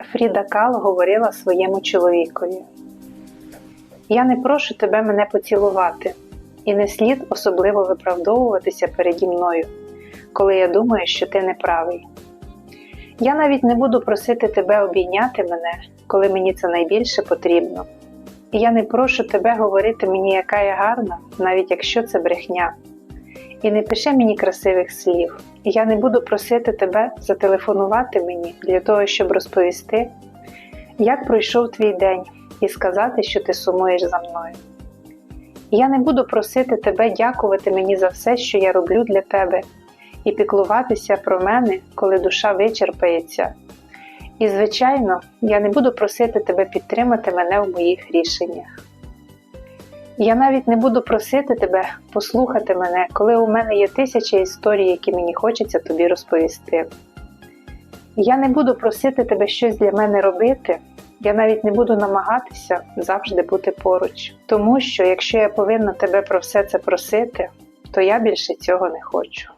Фріда Кало говорила своєму чоловікові: Я не прошу тебе мене поцілувати, і не слід особливо виправдовуватися переді мною, коли я думаю, що ти неправий. Я навіть не буду просити тебе обійняти мене, коли мені це найбільше потрібно. І я не прошу тебе говорити мені, яка я гарна, навіть якщо це брехня. І не пиши мені красивих слів. Я не буду просити тебе зателефонувати мені для того, щоб розповісти, як пройшов твій день, і сказати, що ти сумуєш за мною. Я не буду просити тебе дякувати мені за все, що я роблю для тебе, і піклуватися про мене, коли душа вичерпається. І, звичайно, я не буду просити тебе підтримати мене в моїх рішеннях. Я навіть не буду просити тебе послухати мене, коли у мене є тисячі історій, які мені хочеться тобі розповісти. Я не буду просити тебе щось для мене робити, я навіть не буду намагатися завжди бути поруч. Тому що якщо я повинна тебе про все це просити, то я більше цього не хочу.